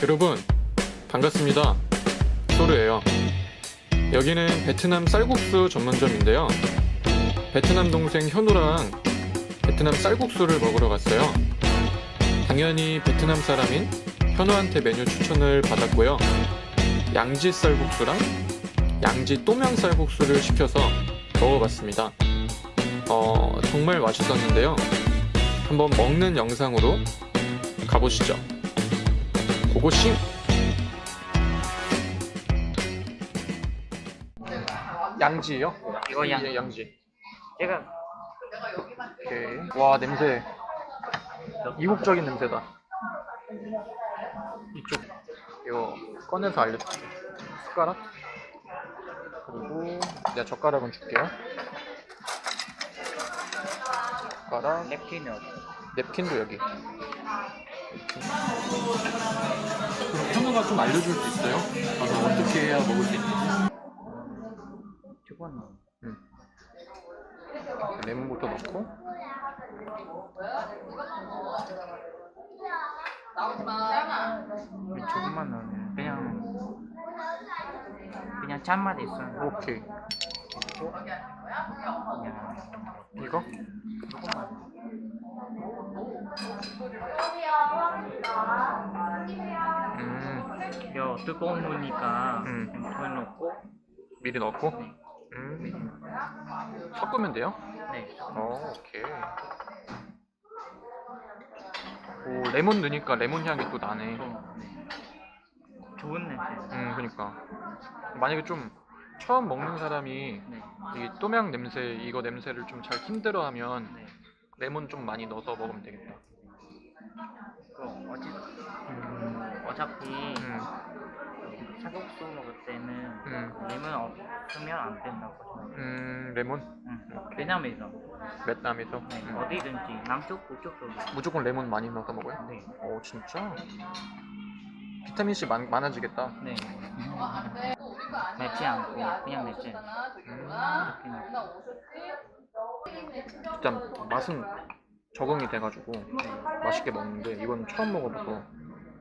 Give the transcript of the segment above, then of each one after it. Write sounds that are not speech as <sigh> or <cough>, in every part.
여러분 반갑습니다. 소르예요. 여기는 베트남 쌀국수 전문점인데요. 베트남 동생 현우랑 베트남 쌀국수를 먹으러 갔어요. 당연히 베트남 사람인 현우한테 메뉴 추천을 받았고요. 양지 쌀국수랑 양지 또명 쌀국수를 시켜서 먹어봤습니다. 어 정말 맛있었는데요. 한번 먹는 영상으로 가보시죠 고고싱. 양지요? 이거 양. 예, 양지. 제가 오케이. 와 냄새. 이국적인 냄새다. 이쪽. 이거 꺼내서 알려줄게. 숟가락? 그리고 내가 젓가락은 줄게요. 젓가락. 어디? 냅킨도 여기 현우가 좀 알려줄 수 있어요? 가서 어떻게 해야 먹을 수 있는지 저거는 레몬부터 넣고 조금만 넣으면 그냥 그냥 짠맛 있어. 오케이 이거? 음 여 뜨거운 물이니까 음. 불 넣고 미리 넣고 음 섞으면 돼요? 네. 어 오케이 오 레몬 넣으니까 레몬 향이 또 나네 또, 네. 좋은 냄새. 음 그니까 만약에 좀 처음 먹는 사람이 네. 이 또명 냄새 이거 냄새를 좀 잘 힘들어하면 네. 레몬 좀 많이 넣어서 먹으면 되겠다 그 어찌 음, 어차피 음, 쌀국수 먹을 때는 음, 레몬 없으면 안 된다고. 음 레몬 응. 베트남에서 베트남에서 네. 음. 어디든지 남쪽 북쪽도 무조건 레몬 많이 넣어서 먹어요? 네. 오 진짜? 비타민 C 많, 많아지겠다 네. 맵지 않고 그냥 맵지. 음, 일단 맛은 적응이 돼가지고 맛있게 먹는데 이건 처음 먹어봐서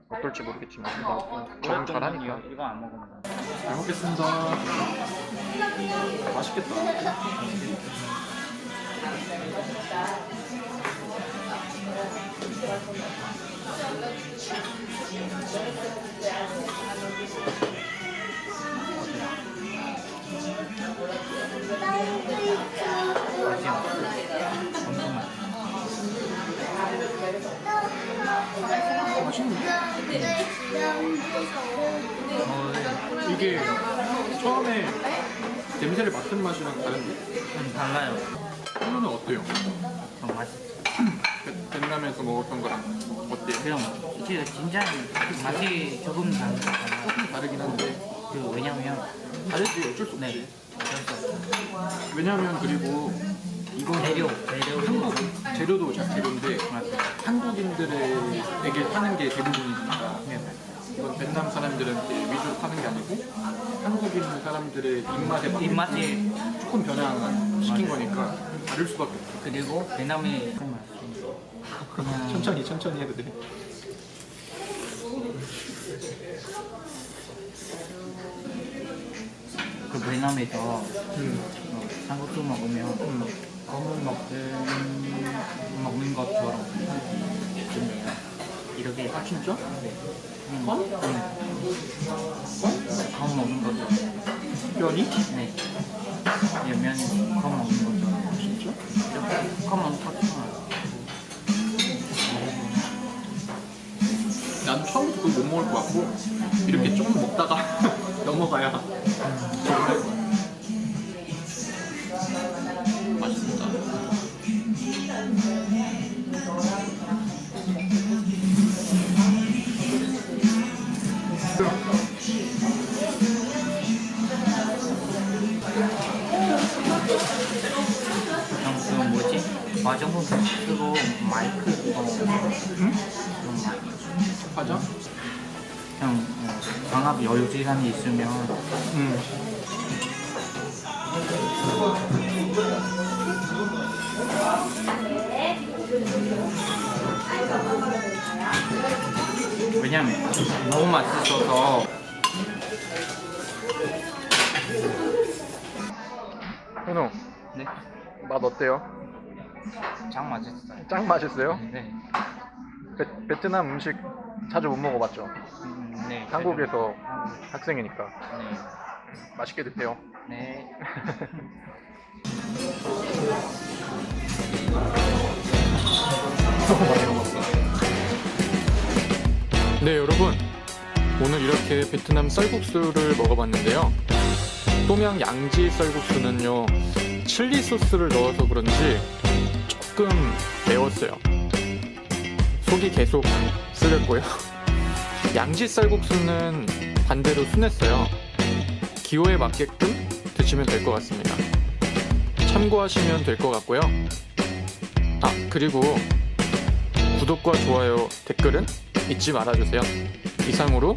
어떨지 모르겠지만 나 적응 잘하니까 이거 안 먹으면 잘 먹겠습니다. 맛있겠다 이게 처음에 냄새를 맡은 맛이랑 다른데? 좀 달라요. 현우는 어때요? 좀 맛있어. 베- 베트남에서 먹었던 거랑 어때요? 그럼 이게 진짜 맛이 조금 달- 달라요. 조금 다르긴 한데 그 왜냐면 다르지 어쩔 수 없지 네. 왜냐면 그리고 이거는 재료 재료 한국 재료도 자- 재료인데. 한국인들에게 파는 게 대부분이니까 네. 베트남 사람들한테 위주로 파는 게 아니고 한국인 사람들의 입맛에 맞게 입맛이 조금 변화한 시킨 맞아요. 거니까 다를 수밖에 없어 그리고 베트남이 좀 맛있어. 그냥 천천히 천천히 해도 돼 그 베트남에서 음. 어, 한국도 먹으면 음. 검을 먹는 먹는 것처럼 좋네요. 이렇게 아 진짜? 음, 검? 음, 검 먹는 것처럼. 면이? 네. 열면 검 먹는 것처럼. 진짜? 이렇게 검 먹는 것처럼. 난 처음부터 못 먹을 것 같고 이렇게 조금 먹다가 <laughs> 넘어가야 그냥 그 뭐지? 화장품 쓰고 마이크 그거 응? 마이크. 맞아? 그냥 어, 방학 여유 시간이 있으면 응 그냥 너무 맛있어서 현우 네, 맛 어때요? 참 맛있어요. 짱 맛있어요? 네, 베, 베트남 음식 자주 못 먹어봤죠? 음, 네. 한국에서 한국, 학생이니까 네, 맛있게 드세요. 네. <laughs> 네, 여러분. 오늘 이렇게 베트남 쌀국수를 먹어봤는데요. 또명 양지 쌀국수는요, 칠리 소스를 넣어서 그런지 조금 매웠어요. 속이 계속 쓰렸고요. <laughs> 양지 쌀국수는 반대로 순했어요. 기호에 맞게끔 드시면 될 것 같습니다. 참고하시면 될 것 같고요. 아, 그리고 구독과 좋아요, 댓글은 잊지 말아주세요. 이상으로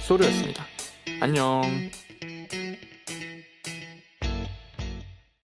소르였습니다. 안녕.